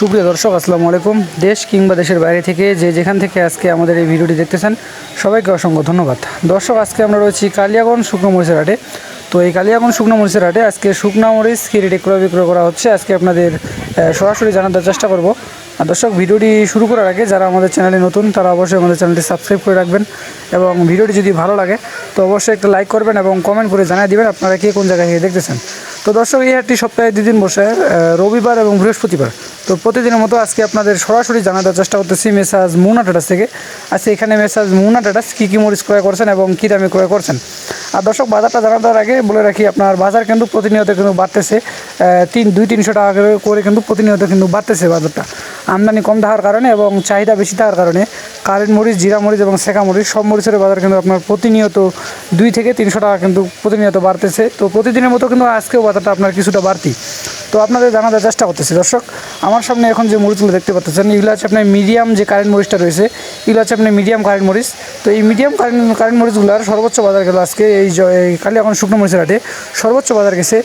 সুপ্রিয় দর্শক, আসসালামু আলাইকুম। দেশ কিংবা দেশের বাইরে থেকে যে যেখান থেকে আজকে আমাদের এই ভিডিওটি দেখতেছেন, সবাইকে অসংখ্য ধন্যবাদ। দর্শক, আজকে আমরা রয়েছি কালিয়াগঞ্জ শুকনো মরিচের হাটে। তো এই কালিয়াগঞ্জ শুকনো মরিচের হাটে আজকে শুকনো মরিচ কি রেটে ক্রয় বিক্রয় করা হচ্ছে। আজকে আপনাদের সরাসরি জানার চেষ্টা করব। আর দর্শক, ভিডিওটি শুরু করার আগে যারা আমাদের চ্যানেলে নতুন, তারা অবশ্যই আমাদের চ্যানেলটি সাবস্ক্রাইব করে রাখবেন। এবং ভিডিওটি যদি ভালো লাগে, তো অবশ্যই একটা লাইক করবেন এবং কমেন্ট করে জানিয়ে দিবেন আপনারা কে কোন জায়গায় দেখতেছেন। তো দর্শক, এই হাটটি সপ্তাহে দুদিন বসে রবিবার এবং বৃহস্পতিবার। তো প্রতিদিনের মতো আজকে আপনাদের সরাসরি জানানোর চেষ্টা করতেছি মেসাজ মুনা টাটাস থেকে। আজকে এখানে মেসাজ মুনা টাটাস কী কী মরিচ ক্রয় করছেন এবং কী দামে ক্রয় করছেন? আর দর্শক, বাজারটা জানানোর আগে বলে রাখি, আপনার বাজার কিন্তু প্রতিনিয়ত কিন্তু বাড়তেছে। তিন, দুই, তিনশো টাকা করে করে কিন্তু প্রতিনিয়ত কিন্তু বাড়তেছে বাজারটা। আমদানি কম থাকার কারণে এবং চাহিদা বেশি থাকার কারণে কারেন্ট মরিচ, জিরা মরিচ এবং শেখা মরিচ সব মরিচের বাজার কিন্তু আপনার প্রতিনিয়ত দুই থেকে তিনশো টাকা কিন্তু প্রতিনিয়ত বাড়তেছে। তো প্রতিদিনের মতো কিন্তু আজকেও বাজারটা আপনার কিছুটা বাড়তি। তো আপনাদের জানার চেষ্টা করতেছি। দর্শক, আমার সামনে এখন যে মরিচগুলো দেখতে পাচ্ছেন এগুলো হচ্ছে আপনার মিডিয়াম যে কারেন্ট মরিচটা রয়েছে, এগুলো হচ্ছে আপনার মিডিয়াম কারেন্ট মরিচ। তো এই মিডিয়াম কারেন্ট কারেন্ট মরিচগুলোর সর্বোচ্চ বাজার গেল আজকে এই কালি এখন শুকনো মরিচের হাটে। সর্বোচ্চ বাজার গেছে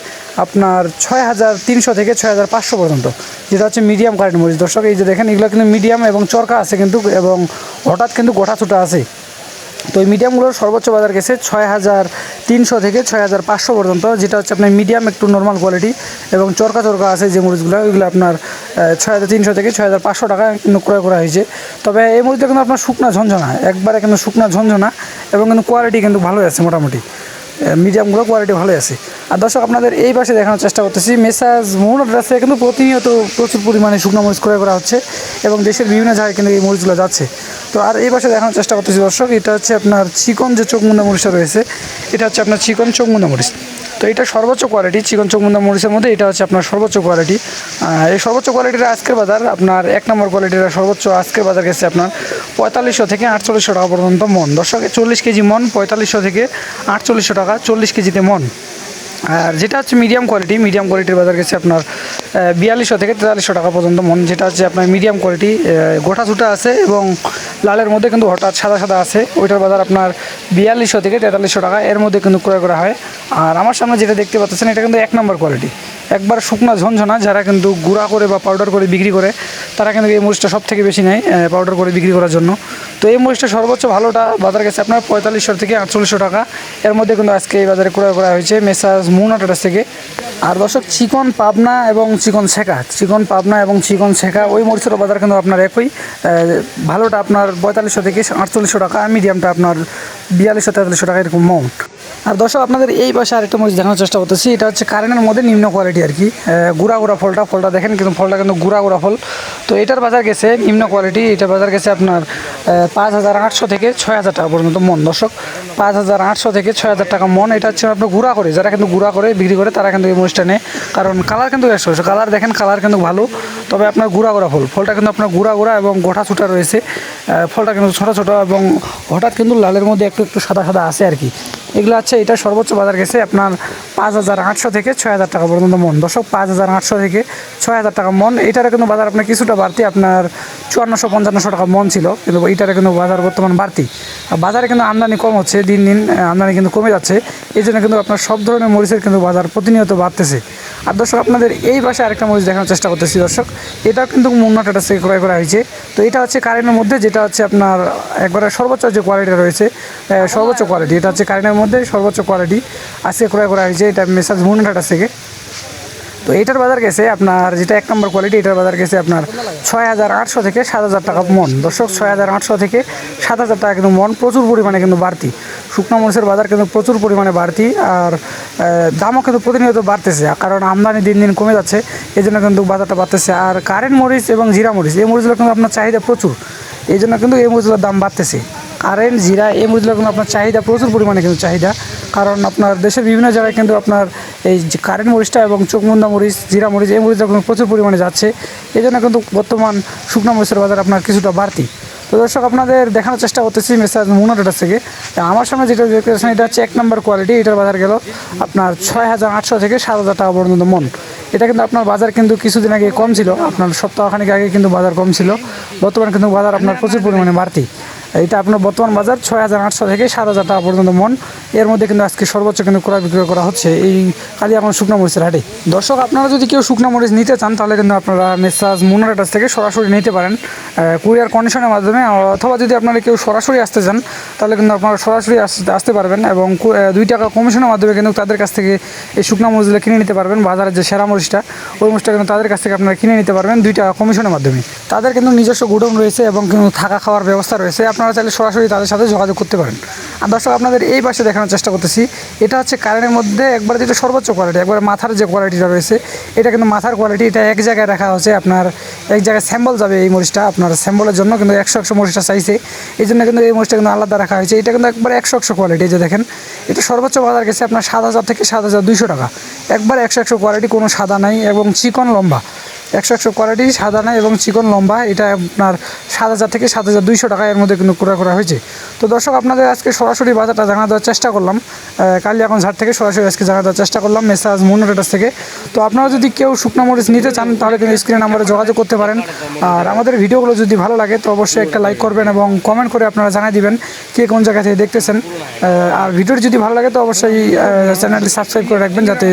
আপনার ছয় হাজার তিনশো থেকে ছয় হাজার পাঁচশো পর্যন্ত, যেটা হচ্ছে মিডিয়াম কারেন্ট মরিচ। দর্শক, এই যে দেখেন, এগুলো কিন্তু মিডিয়াম এবং চরকা আছে কিন্তু, এবং হঠাৎ কিন্তু গোটা ছোটা আছে। তো এই মিডিয়ামগুলোর সর্বোচ্চ বাজার গেছে ছয় হাজার তিনশো থেকে ছয় হাজার পাঁচশো পর্যন্ত, যেটা হচ্ছে আপনার মিডিয়াম একটু নর্মাল কোয়ালিটি এবং চরকা চরকা আছে যে মরিচগুলো, ওইগুলো আপনার ছয় হাজার তিনশো থেকে ছয় হাজার পাঁচশো টাকা কিন্তু ক্রয় করা হয়েছে। তবে এই মরিচটা কিন্তু আপনার শুকনা ঝঞ্ঝনা একবারে কিন্তু শুকনা ঝঞ্ঝনা এবং কিন্তু কোয়ালিটি কিন্তু ভালোই আছে মোটামুটি। মিডিয়ামগুলো কোয়ালিটি ভালোই আছে। আর দর্শক, আপনাদের এই পাশে দেখানোর চেষ্টা করতেছি, মেসাজ মোহন ড্রেসে কিন্তু প্রতিনিয়ত প্রচুর পরিমাণে শুকনো মরিচ ক্রয় করা হচ্ছে এবং দেশের বিভিন্ন জায়গায় কিন্তু এই মরিচগুলো যাচ্ছে। তো আর এই পাশে দেখানোর চেষ্টা করতেছি দর্শক, এটা হচ্ছে আপনার চিকন যে চোখমুন্দা মরিচটা রয়েছে, এটা হচ্ছে আপনার চিকন চোখমুন্দা মরিচ। তো এটা সর্বোচ্চ কোয়ালিটি চিকন চোখমুন্দা মরিচের মধ্যে এটা হচ্ছে আপনার সর্বোচ্চ কোয়ালিটি এই সর্বোচ্চ কোয়ালিটির আজকের বাজার আপনার এক নম্বর কোয়ালিটির সর্বোচ্চ আজকের বাজার গেছে আপনার পঁয়তাল্লিশশো থেকে আটচল্লিশশো টাকা পর্যন্ত মন। দর্শক চল্লিশ কেজি মন, পঁয়তাল্লিশশো থেকে আটচল্লিশশো টাকা, চল্লিশ কেজিতে মন। আর যেটা হচ্ছে মিডিয়াম কোয়ালিটি মিডিয়াম কোয়ালিটির বাজার গেছে আপনার বিয়াল্লিশশো থেকে তেতাল্লিশশো টাকা পর্যন্ত মন, যেটা হচ্ছে আপনার মিডিয়াম কোয়ালিটি গোটা ছুটা আছে এবং লালের মধ্যে কিন্তু হঠাৎ সাদা সাদা আছে। ওইটার বাজার আপনার বিয়াল্লিশশো থেকে তেতাল্লিশশো টাকা, এর মধ্যে কিন্তু ক্রয় করা হয়। আর আমার সামনে যেটা দেখতে পাচ্ছেন, এটা কিন্তু এক নম্বর কোয়ালিটি একবার শুকনো ঝনঝনা, যারা কিন্তু গুঁড়া করে বা পাউডার করে বিক্রি করে, তারা কিন্তু এই মরিচটা সব থেকে বেশি নেয় পাউডার করে বিক্রি করার জন্য। তো এই মরিচটা সর্বোচ্চ ভালোটা বাজার গেছে আপনার পঁয়তাল্লিশশো থেকে আটচল্লিশশো টাকা। এর মধ্যে কিন্তু আজকে এই বাজারে ক্রয় করা হয়েছে মেসাজ মুনা টাটাস থেকে। আর দর্শক, চিকন পাবনা এবং চিকন শেখা, চিকন পাবনা এবং চিকন শেখা, ওই মরিচের বাজার কিন্তু আপনার একই। ভালোটা আপনার পঁয়তাল্লিশশো থেকে আটচল্লিশশো টাকা, মিডিয়ামটা আপনার বিয়াল্লিশশো তেতাল্লিশশো টাকা, এরকম মাউন্ট আর দর্শক, আপনাদের এই পাশে আরেকটা মরিচ দেখানোর চেষ্টা করতেছি। এটা হচ্ছে কারেন্টের মধ্যে নিম্ন কোয়ালিটি আর কি। গুড়া গুড়া ফলটা ফলটা দেখেন, কিন্তু ফলটা কিন্তু গুড়া গুড়া ফল। তো এটার বাজার গেছে নিম্ন কোয়ালিটি এটার বাজার গেছে আপনার পাঁচ হাজার আটশো থেকে ছয় হাজার টাকা পর্যন্ত মন, দর্শক। পাঁচ হাজার আটশো থেকে ছয় হাজার টাকা মন, এটা হচ্ছে আপনার গুঁড়া করে। যারা কিন্তু গুঁড়া করে, বিক্রি করে, তারা কিন্তু এই মরিচটা নেয়। কারণ কালার কিন্তু একশো কালার দেখেন কালার কিন্তু ভালো। তবে আপনার গুঁড়া গুঁড়া ফল, ফলটা কিন্তু আপনার গুঁড়া গুঁড়া এবং গোটা ছুটা রয়েছে। ফলটা কিন্তু ছোটো ছোটো এবং হঠাৎ কিন্তু লালের মধ্যে একটু একটু সাদা সাদা আছে আর কি। এগুলো আছে এটা সর্বোচ্চ বাজার গেছে আপনার পাঁচ হাজার আটশো থেকে ছয় হাজার টাকা পর্যন্ত মন। দর্শক, পাঁচ হাজার আটশো থেকে ছয় হাজার টাকা মন। এটার কিন্তু বাজার আপনার কিছুটা বাড়তি, আপনার চুয়ান্নশো, পঞ্চান্নশো টাকা মন ছিল, কিন্তু এটার কিন্তু বাজার বর্তমান বাড়তি। আর বাজারে কিন্তু আমদানি কম হচ্ছে, দিন দিন আমদানি কিন্তু কমে যাচ্ছে। এই জন্য কিন্তু আপনার সব ধরনের মরিচের কিন্তু বাজার প্রতিনিয়ত বাড়তেছে। আর দর্শক, আপনাদের এই পাশে আরেকটা মরিচ দেখানোর চেষ্টা করতেছি, দর্শক। এটাও কিন্তু মুন্না টাটা থেকে ক্রয় করা হয়েছে। তো এটা হচ্ছে কারেন্টের মধ্যে, যেটা হচ্ছে আপনার একবারে সর্বোচ্চ যে কোয়ালিটি রয়েছে সর্বোচ্চ কোয়ালিটি এটা হচ্ছে কারেন্টের মধ্যে সর্বোচ্চ কোয়ালিটি আজকে ক্রয় করা হয়েছে, এটা মেসাজ মুন্ডাটা থেকে তো এটার বাজার গেছে আপনার, যেটা এক নম্বর কোয়ালিটি এটার বাজার গেছে আপনার ছয় হাজার আটশো থেকে সাত হাজার টাকা মন। দর্শক, ছয় হাজার আটশো থেকে সাত হাজার টাকা কিন্তু মন প্রচুর পরিমাণে কিন্তু বাড়তি। শুকনো মরিচের বাজার কিন্তু প্রচুর পরিমাণে বাড়তি আর দামও কিন্তু প্রতিনিয়ত বাড়তেছে, কারণ আমদানি দিন দিন কমে যাচ্ছে এই জন্য কিন্তু বাজারটা বাড়তেছে। আর কারেন্ট মরিচ এবং জিরা মরিচ, এই মরিচগুলো কিন্তু আপনার চাহিদা প্রচুর এই জন্য কিন্তু এই মরিচগুলোর দাম বাড়তেছে। কারেন্ট, জিরা, এই মরিচগুলো কিন্তু আপনার চাহিদা প্রচুর পরিমাণে কিন্তু চাহিদা, কারণ আপনার দেশের বিভিন্ন জায়গায় কিন্তু আপনার এই যে কারেন্ট মরিচটা এবং চোখমুন্দা মরিচ, জিরা মরিচ, এই মরিচটা কিন্তু প্রচুর পরিমাণে যাচ্ছে এই জন্য কিন্তু বর্তমান শুকনো মরিচের বাজার আপনার কিছুটা বাড়তি। তো দর্শক, আপনাদের দেখানোর চেষ্টা করতেছি মেসাজ মুনা ডেটার থেকে। আমার সামনে যেটা দেখতে পাচ্ছেন, এটা হচ্ছে এক নম্বর কোয়ালিটি এটার বাজার গেল আপনার ছয় হাজার আটশো থেকে সাত হাজার টাকা পর্যন্ত মন। এটা কিন্তু আপনার বাজার কিন্তু কিছুদিন আগে কম ছিল, আপনার সপ্তাহখানিক আগে কিন্তু বাজার কম ছিল। বর্তমান কিন্তু বাজার আপনার প্রচুর পরিমাণে বাড়তি। এটা আপনার বর্তমান বাজার ছয় হাজার আটশো থেকে সাত হাজার টাকা পর্যন্ত মন। এর মধ্যে কিন্তু আজকে সর্বোচ্চ কিন্তু ক্রয় বিক্রয় করা হচ্ছে এই কালিয়াগঞ্জ শুকনো মরিচের হাটে। দর্শক, আপনারা যদি কেউ শুকনো মরিচ নিতে চান, তাহলে কিন্তু আপনারা মেসাজ মুনার কাছ থেকে সরাসরি নিতে পারেন। কুরিয়ার কন্ডিশনের মাধ্যমে অথবা যদি আপনারা কেউ সরাসরি আসতে চান, তাহলে কিন্তু আপনারা সরাসরি আসতে পারবেন এবং দুই টাকা কমিশনের মাধ্যমে কিন্তু তাদের কাছ থেকে এই শুকনো মরিচগুলো কিনে নিতে পারবেন, বাজারের যে সেরা মরিচটা, ওই মরিচটা কিন্তু তাদের কাছ থেকে আপনারা কিনে নিতে পারবেন দুই টাকা কমিশনের মাধ্যমে। তাদের কিন্তু নিজস্ব গুডাউন রয়েছে এবং কিন্তু থাকা খাওয়ার ব্যবস্থা রয়েছে। আপনারা চাইলে সরাসরি তাদের সাথে যোগাযোগ করতে পারেন। আর দর্শক, আপনাদের এই পাশে দেখানোর চেষ্টা করতেছি। এটা হচ্ছে কারেন্টের মধ্যে একবার যেটা সর্বোচ্চ কোয়ালিটি একবার মাথার যে কোয়ালিটিটা রয়েছে, এটা কিন্তু মাথার কোয়ালিটি এটা এক জায়গায় রাখা হচ্ছে আপনার, এক জায়গায় স্যাম্বল যাবে এই মরিচটা আপনার স্যাম্বলের জন্য, কিন্তু একশো একশো মরিচটা চাইছে। এই জন্য কিন্তু এই মরিচটা কিন্তু আলাদা রাখা হয়েছে। এটা কিন্তু একবার একশো একশো কোয়ালিটি যে দেখেন, এটা সর্বোচ্চ বাজার গেছে আপনার সাত হাজার থেকে সাত হাজার দুইশো টাকা। একবার একশো একশো কোয়ালিটি কোনো সাদা নাই এবং চিকন লম্বা। একশো একশো কোয়ালিটি সাদা নাই এবং চিকন লম্বা, এটা আপনার সাত হাজার থেকে সাত হাজার দুইশো টাকা এর মধ্যে কিন্তু ক্রয় করা হয়েছে। তো দর্শক, আপনাদের আজকে সরাসরি বাজারটা জানা দেওয়ার চেষ্টা করলাম। কালি এখন হাট থেকে সরাসরি আজকে জানা দেওয়ার চেষ্টা করলাম, মেসাজ মুনোরেটাস থেকে। তো আপনারা যদি কেউ শুকনো মরিচ নিতে চান, তাহলে কিন্তু স্ক্রিন নাম্বারে যোগাযোগ করতে পারেন। আর আমাদের ভিডিওগুলো যদি ভালো লাগে, তো অবশ্যই একটা লাইক করবেন এবং কমেন্ট করে আপনারা জানিয়ে দিবেন কে কোন জায়গা থেকে দেখতেছেন। আর ভিডিওটি যদি ভালো লাগে, তো অবশ্যই চ্যানেলটি সাবস্ক্রাইব করে রাখবেন, যাতে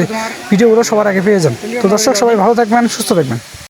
ভিডিওগুলো সবার আগে পেয়ে যান। তো দর্শক, সবাই ভালো থাকবেন, সুস্থ থাকবেন।